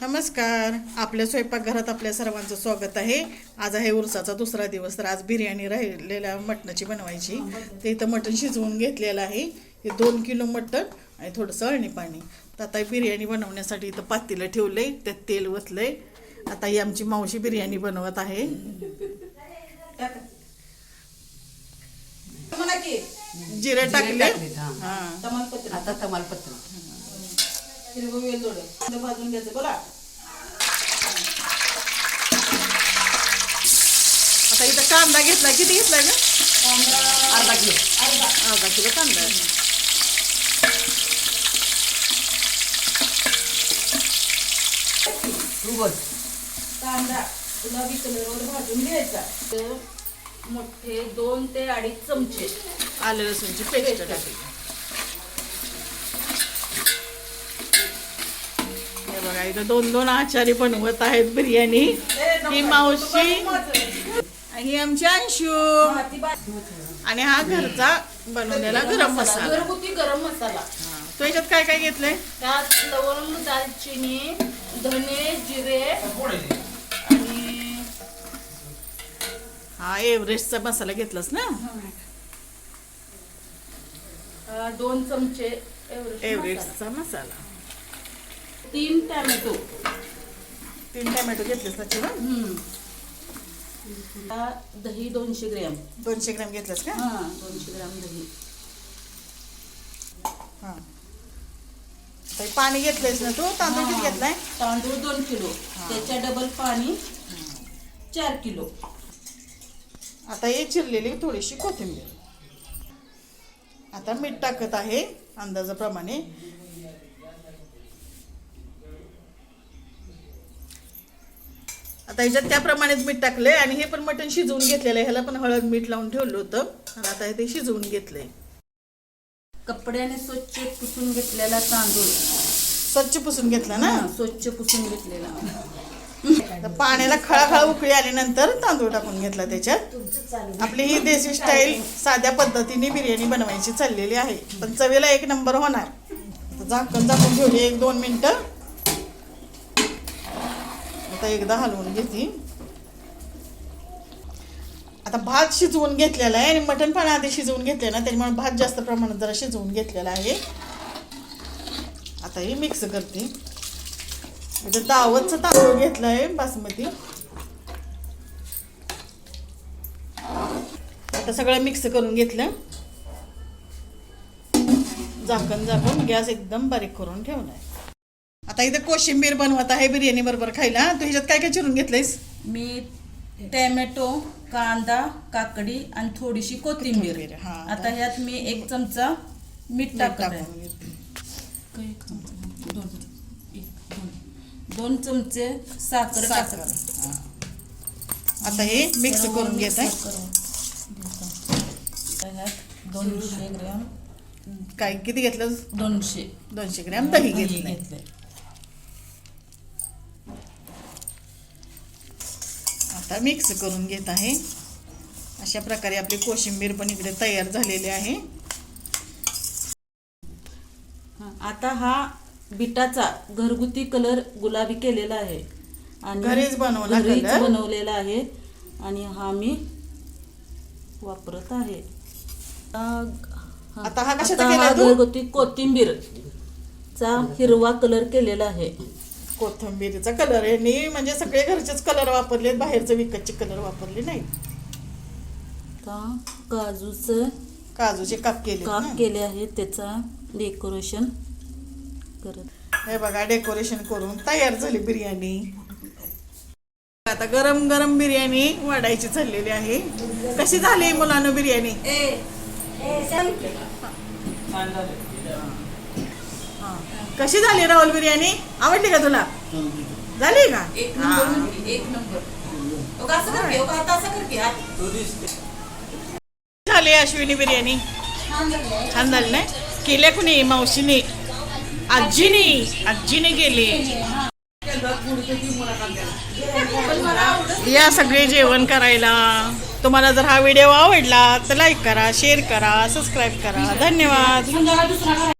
नमस्कार. आपल्या स्वयंपाकघरात आपल्या सर्वांचं स्वागत आहे. आज आहे उरसाचा दुसरा दिवस तर आज बिर्याणी राहिलेल्या मटणाची बनवायची. ते इथं मटण शिजवून घेतलेलं आहे. हे दोन किलो मटण आणि थोडंसं अळणी पाणी. तर आता ही बिर्याणी बनवण्यासाठी इथं पातेलं ठेवलंय त्यात तेल वतलंय. आता ही आमची मावशी बिर्याणी बनवत आहे. जिरे टाकले हा. हा. तमालपत्र. आता तमालपत्र. हिरवं वेलदोडं थोडं भाजून घ्यायचं बोला आता इथं कांदा घेतला किती घेतलाय ना कांदा अर्धा किलो. अर्धा. अर्धा किलो कांदा आहे. तू बोल कांदा गुलाबी कलरवर भाजून घ्यायचा. तर मोठे दोन ते अडीच चमचे आलं लसूणची पेस्ट. टाकली हे बघा इथं दोन दोन आचारी बनवत आहेत बिर्याणी. ही मावशी ही आमची अंशू. आणि हा घरचा बनवलेला गरम मसाला. घरगुती गरम मसाला. हा. तो याच्यात काय काय घेतलंय? त्यात लवंग दालचिनी धने जिरे. आणि हा एव्हरेस्टचा मसाला घेतलास ना? अं, दोन चमचे. एव्हरेस्टचा मसाला. तीन टॅमॅटो. तीन टॅमॅटो घेतलेस ना. हा, दही दोनशे ग्रॅम. दोनशे ग्रॅम घेतलंस का? हा दोनशे ग्रॅम दही. हा. ताई, पाणी घेतलंयस ना तू? तांदूळ किती. घेतलाय? तांदूळ दोन किलो. त्याच्या डबल पाणी चार किलो. आता ही चिरलेली थोडीशी कोथिंबीर. आता मीठ टाकत आहे अंदाजाप्रमाणे. आता ह्याच्यात त्याप्रमाणेच मीठ टाकलंय आणि हे पण मटण शिजवून घेतलेलं आहे. ह्याला पण हळद मीठ लावून ठेवलं होतं. आणि आता हे ते शिजवून घेतलंय. कपड्याने स्वच्छ पुसून घेतलेला तांदूळ. स्वच्छ पुसून घेतला ना? स्वच्छ पुसून घेतलेला. पाण्याला खळाखळा उकळी आल्यानंतर तांदूळ टाकून घेतला त्याच्यात. आपली ही देशी स्टाईल साध्या पद्धतीने बिर्याणी बनवायची चाललेली आहे. पण चवीला एक नंबर होणार. झाकण झाकून ठेवली एक दोन मिनटं. आता एकदा हलवून घेते. आता भात शिजवून घेतलेला आहे आणि मटण पण आधी शिजवून घेतले ना त्याच्यामुळे भात जास्त प्रमाणात जरा शिजवून घेतलेला आहे. आता हे मिक्स करते. म्हणजे इथं दावतचं तांदूळ घेतलं आहे बासमती. आता सगळं मिक्स करून घेतलं. झाकण झाकून गॅस एकदम बारीक करून ठेवला आहे आता इथं कोशिंबीर बनवत आहे बिर्याणी बरोबर खायला. तू ह्याच्यात काय काय चिरून घेतलंयस? मी टॅमॅटो कांदा काकडी आणि थोडीशी कोथिंबीर. कोथिंबीर, हा. आता ह्यात मी एक चमचा मीठ टाकत आहे एक चमचा? दोन एक, दोन. दोन चमचे साखर साखर. टाकत. आता हे मिक्स करून घेत. आहे ह्यात दोनशे ग्रॅम काय किती घेतलं दोनशे. दोनशे ग्रॅम दही दही घेतलं घेतलंय. आता मिक्स करून घेत आहे. अशा प्रकारे आपली कोशिंबीर पण इकडे तयार झालेली आहे. हा, आता हा बिटाचा घरगुती कलर गुलाबी केलेला आहे. आणि घरीच बनवला? बनवलेला आहे. आणि हा मी वापरत आहे. आता हा? घरगुती कोथिंबीर चा हिरवा कलर केलेला आहे. कोथिंबीरीचा कलर आहे. म्हणजे सगळे घरचेच कलर वापरले बाहेरचे विकतचे कलर वापरले नाही. आता काजूचं काजूचे काप केले काप. केले आहे त्याचा डेकोरेशन करत. हे बघा डेकोरेशन करून तयार झाली बिर्याणी. आता गरम गरम बिर्याणी वाढायची चाललेली आहे. कशी झाली मुलांना बिर्याणी. कशी झाली राहुल बिर्याणी? आवडली का तुला? झाली का? एक हा. नंबर एक नंबर. असं आता असं हात. झाली अश्विनी बिर्याणी? छान झाली ना केल्या कुणी? मावशीने? आजीने? आजीने केली. या सगळे जेवण करायला. तुम्हाला जर हा व्हिडिओ आवडला तर लाईक करा शेअर करा सबस्क्राईब करा. धन्यवाद.